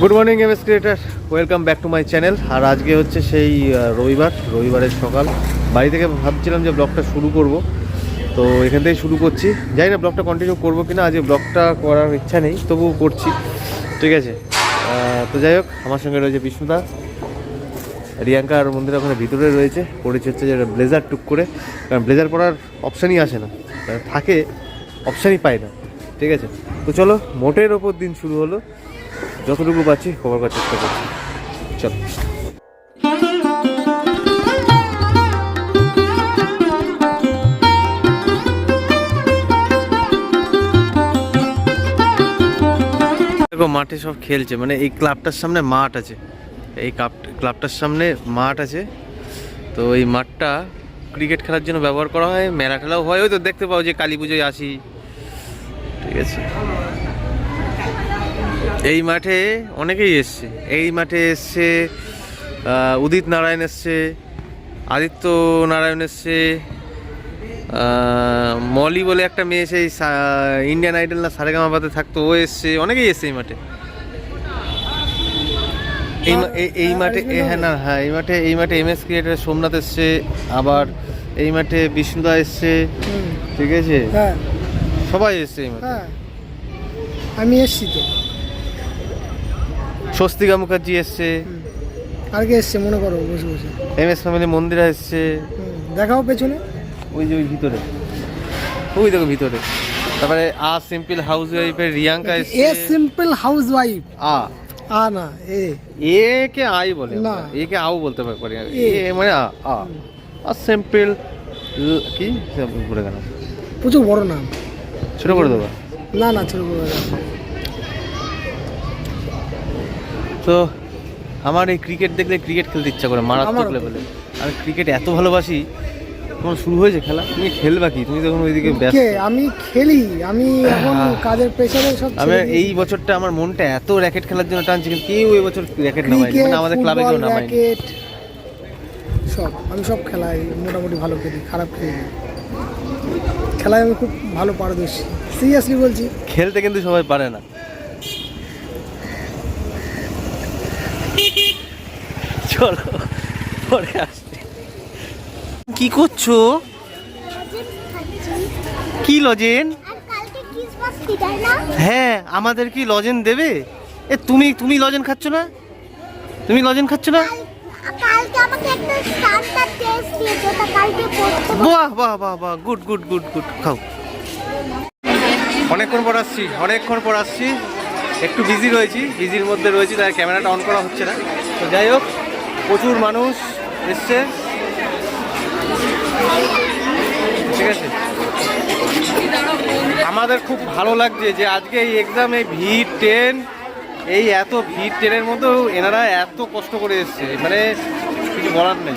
Good morning M S creator welcome back to my channel আর আজকে হচ্ছে সেই রবিবার, রবিবারের সকাল। বাড়ি থেকে ভাবছিলাম যে ব্লগটা শুরু করব। তো এখান থেকে শুরু করছি। জানি না ব্লগটা কন্টিনিউ করব কিনা, আজকে ব্লগটা করার ইচ্ছা নেই, তবুও করছি। ঠিক আছে। তো যাই হোক, আমার সঙ্গে রয়েছে বিষ্ণুদা। রিয়াঙ্কা আর মন্দির ওখানে ভিতরে রয়েছে। পড়েছে হচ্ছে যে ব্লেজার টুক করে। কারণ ব্লেজার পরার অপশানই আসে না। মানে থাকে অপশানই পায় না। ঠিক আছে। তো চলো, মোটের ওপর দিন শুরু হলো। যতটুকু পাচ্ছি কভার করার চেষ্টা করছি। চলো। মাঠে সব খেলছে মানে এই ক্লাবটার সামনে মাঠ আছে। এই ক্লাব ক্লাবটার সামনে মাঠ আছে। তো এই মাঠটা ক্রিকেট খেলার জন্য ব্যবহার করা হয়, মেলা টেলাও হয়। ওই তো দেখতে পাও যে কালী পুজোয় আসি। ঠিক আছে। এই মাঠে অনেকেই এসছে। এই মাঠে এসছে উদিত নারায়ণ এসছে আদিত্য নারায়ণ এসছে মলি বলে একটা মেয়ে সেই ইন্ডিয়ান আইডল না সারেগামাবাতে থাকতো ও এসছে অনেকেই এসছে এই মাঠে। এই এই- মাঠে হ্যাঁ না হ্যাঁ এই মাঠে এই মাঠে এম এস ক্রিয়েটার সোমনাথ এসছে আবার এই মাঠে বিষ্ণুদা এসছে ঠিক আছে? হ্যাঁ। সবাই এসছে এই মাঠে। হ্যাঁ। আমি এসছি তো। স্বস্তিকা মুখার্জি এসছে। আর কে এসছে মনে করো বসে বসে? এম এস ফ্যামিলি মন্দিরা এসছে। দেখাও পেছনে। ওই যে ওই ভিতরে। ওই দেখো ভিতরে। তারপরে আ সিম্পল হাউস ওয়াইফের Riyanka a simple housewife আ। আ না এ। এ কে আই বলে না। এ কে আও বলতে পারি এ। মানে আ আ। আর সিম্পল কি? ঘুরে গেল প্রচুর বড় নাম। ছোট করে দেবো। না না ছোট বড় নাম। তো আমার এই ক্রিকেট দেখলে ক্রিকেট খেলতে ইচ্ছা করে মারাত্মক। লেভেলে আমি ক্রিকেট এত ভালোবাসি তোমার শুরু হয়েছে খেলা। তুমি খেলবা কি? তুমি তখন ওইদিকে ব্যস্ত। আমি খেলি। আমি এখন হ্যাঁ। কাজের প্রেশারে সব আমি এই বছরটা আমার মনটা এত র্যাকেট খেলার জন্য টানছে কিন্তু কেউ এই বছর র্যাকেট নামায়নি। মানে আমাদের ক্লাবে কেউ নামায়নি। র্যাকেট সব। আমি সব খেলাই মোটামুটি ভালো খেলি খারাপ খেলি। খেলায় আমি খুব ভালো পারদর্শী। সিরিয়াসলি বলছি। খেলতে কিন্তু সবাই পারে না। চলো, পরে আসছি। কি করছ? কি লজেন? হ্যাঁ আমাদের কি লজেন দেবে? এ, তুমি তুমি লজেন খাচ্ছ না? তুমি লজেন খাচ্ছ না? বাহ বাহ বাহ বাহ গুড গুড গুড গুড খাও। অনেকক্ষণ পর আসছি, অনেকক্ষণ পর আসছি। একটু বিজি রয়েছি বিজির মধ্যে রয়েছি, তাই ক্যামেরাটা অন করা হচ্ছে না। তো যাই হোক প্রচুর মানুষ এসছে। ঠিক আছে। আমাদের খুব ভালো লাগছে যে আজকে এই এক্সামে ভিড় ট্রেন এই এত ভিড় ট্রেনের মধ্যেও এনারা এত কষ্ট করে এসছে। মানে কিছু বলার নেই।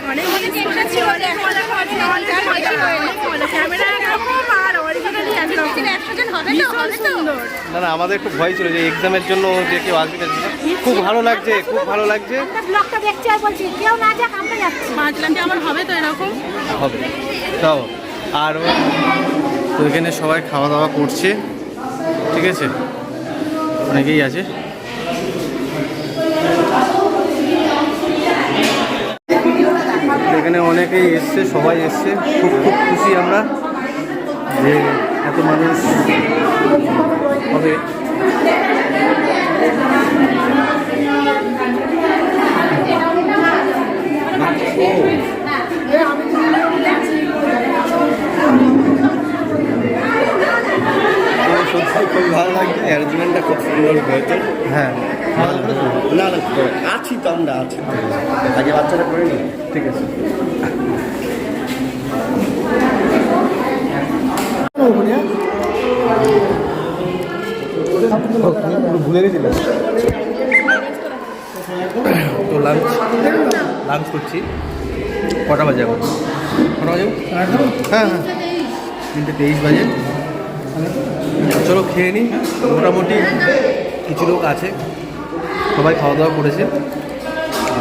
না না আমাদের খুব ভয় ছিল যে এক্সামের জন্য যে কেউ আসবে। খুব ভালো লাগছে খুব ভালো লাগছে। ব্লগটা দেখছি আর বলছি কেউ না যাক আমরা যাচ্ছি। ভাবলাম যে আমার হবে তো এরকম। হবে। তাও আর ও- তো এখানে সবাই খাওয়া দাওয়া করছে ঠিক আছে? অনেকেই আছে। এখানে অনেকেই এসছে সবাই এসছে। খুব খুব খুশি আমরা যে এত মানুষ হবে। সত্যি খুব ভালো লাগছে অ্যারেঞ্জমেন্টটা খুব সুন্দর হয়েছে হ্যাঁ না না আছি তো আমরা আছি। আগে বাচ্চারা করে নি ঠিক আছে? ভুলে গেছিলাম তো লাঞ্চ লাঞ্চ করছি। কটা বাজে এখন? কটা বাজে? হ্যাঁ হ্যাঁ। তিনটে তেইশ বাজে। চলো খেয়ে নিই মোটামুটি কিছু লোক আছে। সবাই খাওয়া দাওয়া করেছে।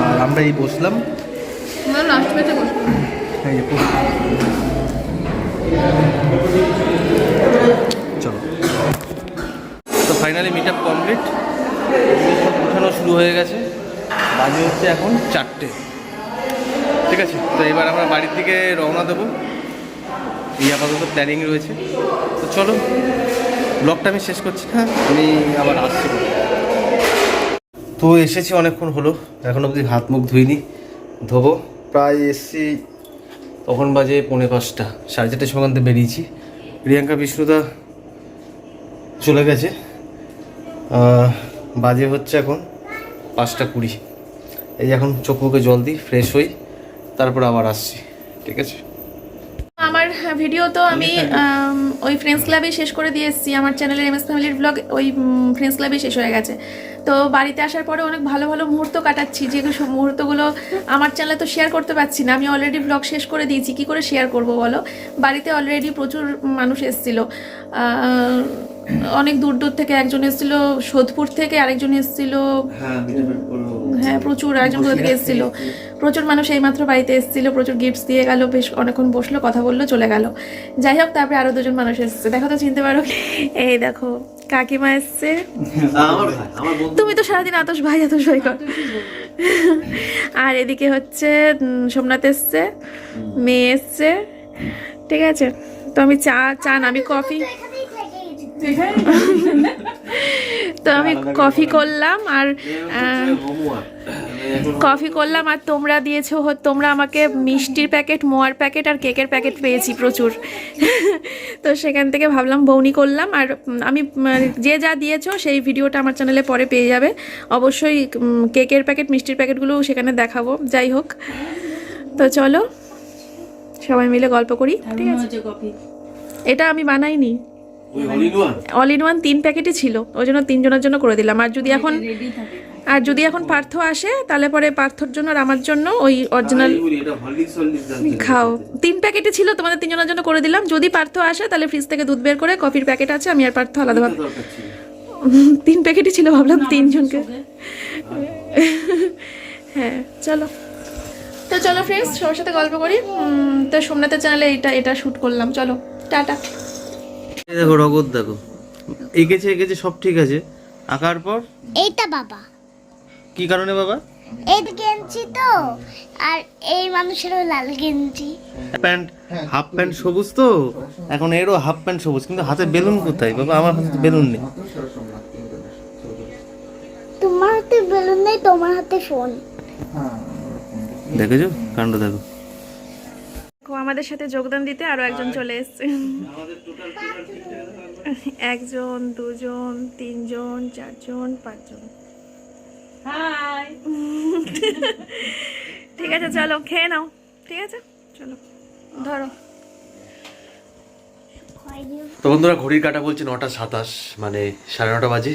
আর আমরা এই বসলাম। Last finally meet up complete উঠানো শুরু হয়ে গেছে। বাজে হচ্ছে এখন চারটে। ঠিক আছে? তো এবার আমরা বাড়ির দিকে রওনা দেবো। এই আপাতত প্ল্যানিং রয়েছে। তো চলো ব্লগটা আমি শেষ করছি। হ্যাঁ আমি আবার আসছি। তো এসেছি অনেকক্ষণ হলো। এখন অবধি হাত মুখ ধুইনি। ধোবো। প্রায় এসছি তখন বাজে পৌনে পাঁচটা। সাড়ে চারটের সময় বেরিয়েছি। প্রিয়াঙ্কা, বিষ্ণুদা চলে গেছে। বাজে হচ্ছে এখন পাঁচটা কুড়ি। এই যে এখন চোখ মুখে জল দিই ফ্রেশ হই তারপর আবার আসছি ঠিক আছে? আমার ভিডিও তো আমি ওই ফ্রেন্ডস ক্লাবে শেষ করে দিয়ে এসেছি। আমার চ্যানেলের এমএস ফ্যামিলির ব্লগ ওই ফ্রেন্ডস ক্লাবে শেষ হয়ে গেছে। তো বাড়িতে আসার পরে অনেক ভালো ভালো মুহূর্ত কাটাচ্ছি যে সব মুহূর্তগুলো আমার চ্যানেলে তো শেয়ার করতে পারছি না। আমি অলরেডি ব্লগ শেষ করে দিয়েছি কি করে শেয়ার করব বলো? বাড়িতে অলরেডি প্রচুর মানুষ এসেছিল। অনেক দূর দূর থেকে একজন এসেছিল সোদপুর থেকে আরেকজন এসেছিল। হ্যাঁ প্রচুর আয়োজন কোথা থেকে এসেছিল। প্রচুর মানুষ এইমাত্র বাড়িতে এসেছিল প্রচুর গিফটস দিয়ে গেল বেশ অনেকক্ষণ বসল কথা বলল চলে গেল। যাই হোক তারপরে আরও দুজন মানুষ এসেছে। দেখো তো চিনতে পারো এই দেখো কাকিমা এসছে। তুমি তো সারাদিন আতস ভাই আতস ভাই কর। আর এদিকে হচ্ছে সোমনাথ এসছে মেয়ে এসছে। ঠিক আছে তো আমি চা চা না আমি কফি। তো আমি কফি করলাম আর কফি করলাম আর তোমরা দিয়েছ হ- তোমরা আমাকে মিষ্টির প্যাকেট মোয়ার প্যাকেট আর কেকের প্যাকেট পেয়েছি প্রচুর। তো সেখান থেকে ভাবলাম বৌনি করলাম আর আমি যে যা দিয়েছ সেই ভিডিওটা আমার চ্যানেলে পরে পেয়ে যাবে। অবশ্যই কেকের প্যাকেট মিষ্টির প্যাকেটগুলো সেখানে দেখাবো। যাই হোক তো চলো সবাই মিলে গল্প করি ঠিক আছে? এটা আমি বানাইনি। অল ইন ওয়ান তিন প্যাকেটই ছিল ওই জন্য তিনজনের জন্য করে দিলাম। আর যদি এখন আর যদি এখন পার্থ আসে তাহলে পরে পার্থর জন্য আর আমার জন্য ওই অরিজিনাল খাও। তিন প্যাকেটই ছিল তোমাদের তিনজনের জন্য করে দিলাম। যদি পার্থ আসে তাহলে ফ্রিজ থেকে দুধ বের করে কফির প্যাকেট আছে আমি আর পার্থ আলাদাভাবে তিন প্যাকেটই ছিল ভাবলাম তিনজনকে। হ্যাঁ চলো। তো চলো ফ্রেন্ডস সবার সাথে গল্প করি। তো সোমনাথের চ্যানেলে এটা এটা শ্যুট করলাম। চলো টাটা। দেখো রগত দেখো। এঁকেছে এঁকেছে সব ঠিক আছে। আঁকার পর? এইটা বাবা। কি কারণে বাবা? এই গেঞ্জি তো আর এই মানুষেরও লাল গেঞ্জি। প্যান্ট হাফ প্যান্ট সবুজ তো? এখন এরও হাফ প্যান্ট সবুজ কিন্তু হাতে বেলুন কোথায়? বাবা আমার হাতে বেলুন নেই। তোমার হাতে বেলুন নেই তোমার হাতে ফোন। দেখেছ? কাণ্ড দেখো, আমাদের সাথে যোগদান দিতে আরও একজন চলে এসছে। একজন দুজন তিনজন চারজন পাঁচজন। ঠিক আছে চলো খেয়ে নাও। ঠিক আছে? চলো ধরো। তো বন্ধুরা ঘড়ির কাটা বলছে নটা সাতাশ মানে সাড়ে নটা বাজে।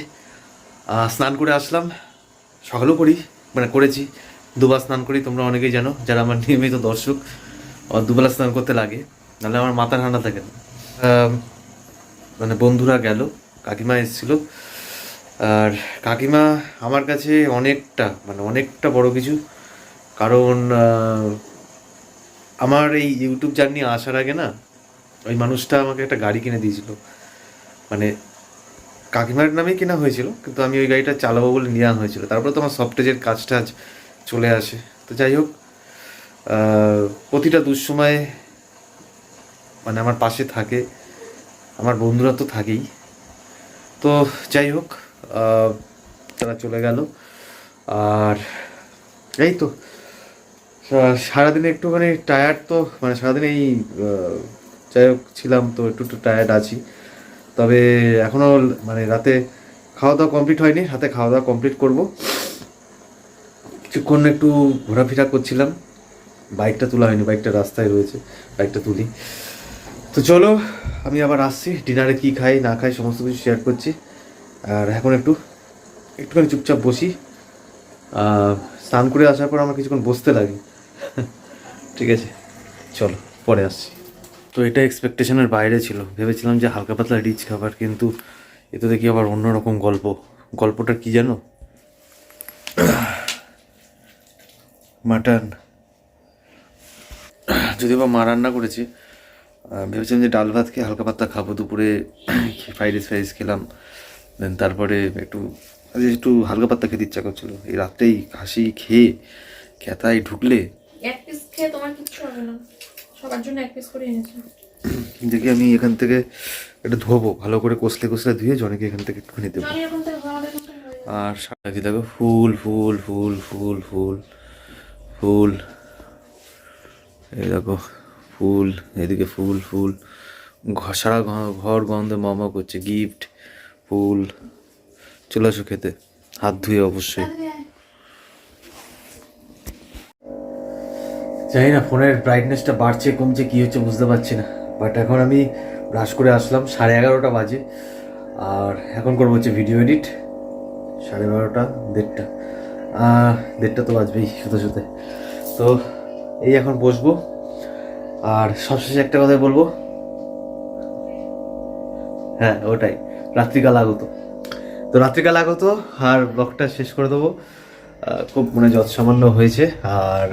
স্নান করে আসলাম। সকালেও করি মানে করেছি। দুবার স্নান করি তোমরা অনেকেই জানো যারা আমার নিয়মিত দর্শক। দুবেলা স্নান করতে লাগে, নাহলে আমার মাথা ঠান্ডা থাকে না। মানে বন্ধুরা গেল, কাকিমা এসেছিল। আর কাকিমা আমার কাছে অনেকটা মানে অনেকটা বড় কিছু। কারণ আমার এই ইউটিউব জার্নি আসার আগে না, ওই মানুষটা আমাকে একটা গাড়ি কিনে দিয়েছিল। মানে কাকিমার নামেই কেনা হয়েছিল, কিন্তু আমি ওই গাড়িটা চালাবো বলে নেওয়া হয়েছিল। তারপরে তো আমার সফটওয়্যারের কাজ টাজ চলে আসে। তো যাই হোক প্রতিটা দুঃসময়ে মানে আমার পাশে থাকে, আমার বন্ধুরা তো থাকেই। তো যাই হোক তারা চলে গেল। আর এই তো সারাদিনে একটুখানি টায়ার্ড তো মানে সারাদিন এই যাই হোক, ছিলাম তো, একটু একটু টায়ার্ড আছি। তবে এখনও মানে রাতে খাওয়া দাওয়া কমপ্লিট হয়নি, রাতে খাওয়া দাওয়া কমপ্লিট করব। কিছুক্ষণ একটু ঘোরাফেরা করছিলাম। বাইকটা তোলা হয়নি, বাইকটা রাস্তায় রয়েছে, বাইকটা তুলি। তো চলো, আমি আবার আসছি, ডিনারে কি খাই, না খাই, সমস্ত কিছু শেয়ার করছি। আর এখন একটু, একটুখানি চুপচাপ বসি। স্নান করে আসার পর আমার কিছুক্ষণ বসতে লাগে। ঠিক আছে, চলো, পরে আসছি। তো এটা এক্সপেকটেশনের বাইরে ছিল। ভেবেছিলাম যে হালকা পাতলা রিচ খাবার, কিন্তু এ তো দেখি আবার অন্যরকম গল্প। গল্পটা কি জানো? মাটন। যদি বা মা রান্না করেছে ভেবেছিলাম যে ডাল ভাত খেয়ে হালকা পাতলা খাব দুপুরে ফ্রাইড রাইস ফ্রাইড খেলাম দেন তারপরে একটু একটু হালকা পাত্তা খেতে ইচ্ছা করছিল। এই রাত্রেই খাসি খেয়ে খেতায় ঢুকলে দেখি আমি এখান থেকে এটা ধোবো ভালো করে কষলে কষলে ধুয়ে জনকে এখান থেকে একটুখানি দেবো। আর সাথে দেখো ফুল ফুল ফুল ফুল ফুল ফুল এই দেখো, ফুল, এদিকে ফুল ফুল। সারা ঘর গন্ধে মমা করছে গিফট ফুল। চলে আসো খেতে, হাত ধুয়ে অবশ্যই। জানি না, ফোনের ব্রাইটনেসটা বাড়ছে, কমছে, কি হচ্ছে বুঝতে পারছি না। বাট এখন আমি ব্রাশ করে আসলাম, সাড়ে এগারোটা বাজে। আর এখন করব হচ্ছে ভিডিও এডিট সাড়ে বারোটা, দেড়টা। দেড়টা তো বাজবেই, শুতে শুতে। তো এই এখন বসবো। আর সবশেষে একটা কথাই বলব। হ্যাঁ ওটাই। রাত্রিকাল আগত। তো রাত্রিকাল আগত, আর ব্লগটা শেষ করে দেবো। খুব মানে যত সামান্য হয়েছে। আর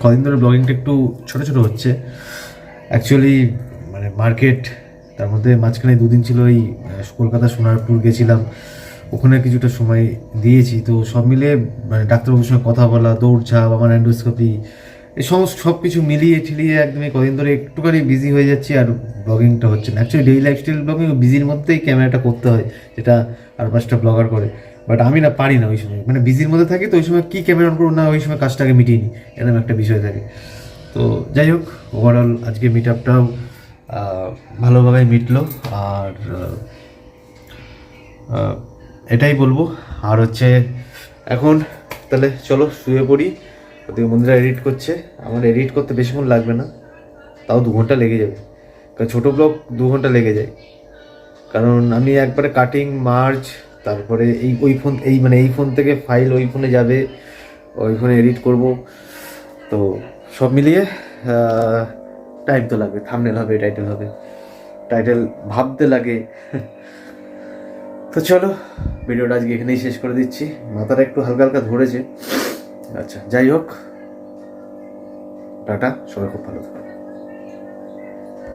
কদিন ধরে ব্লগিংটা একটু ছোট ছোট হচ্ছে। অ্যাকচুয়ালি মানে মার্কেট তার মধ্যে মাঝখানে দুদিন ছিল এই কলকাতা সোনারপুর গেছিলাম। ওখানে কিছুটা সময় দিয়েছি। তো সব মিলে মানে ডাক্তারবাবুর সঙ্গে কথা বলা, দৌড়ঝাঁপ, আমার অ্যান্ডোস্কোপি, এই সমস্ত সব কিছু মিলিয়ে ঠিলিয়ে একদমই কদিন ধরে একটুখানি বিজি হয়ে যাচ্ছি আর ব্লগিংটা হচ্ছে না। অ্যাকচুয়ালি ডেইলি লাইফস্টাইল ব্লগিং বিজির মধ্যেই ক্যামেরাটা করতে হয়, যেটা আর পাঁচটা ব্লগার করে। বাট আমি না পারি না ওই সময়। মানে বিজির মধ্যে থাকি তো ওই সময় কী ক্যামেরা অন করব না, ওই সময় কাজটাকে মিটিয়ে নিই, এরকম একটা বিষয় থাকে। তো যাই হোক ওভারঅল আজকে মিট আপটাও ভালোভাবে মিটলো। আর এটাই বলব। আর হচ্ছে, এখন তাহলে চলো শুয়ে পড়ি। ওদিকে বন্ধুরা এডিট করছে। আমার এডিট করতে বেশিক্ষণ লাগবে না। তাও দু ঘণ্টা লেগে যাবে। কারণ ছোটো ব্লগ দু ঘণ্টা লেগে যায়। কারণ আমি একবারে কাটিং মার্চ তারপরে এই, ওই ফোন এই মানে এই ফোন থেকে ফাইল ওই ফোনে যাবে, ওই ফোনে এডিট করব। তো সব মিলিয়ে টাইম তো লাগবে থামনেল হবে টাইটেল হবে। টাইটেল ভাবতে লাগে। তো চলো, ভিডিওটা আজকে এখানেই শেষ করে দিচ্ছি। মাথাটা একটু হালকা হালকা ধরেছে। আচ্ছা যাই হোক। টাটা, সবাই খুব ভালো থাকো।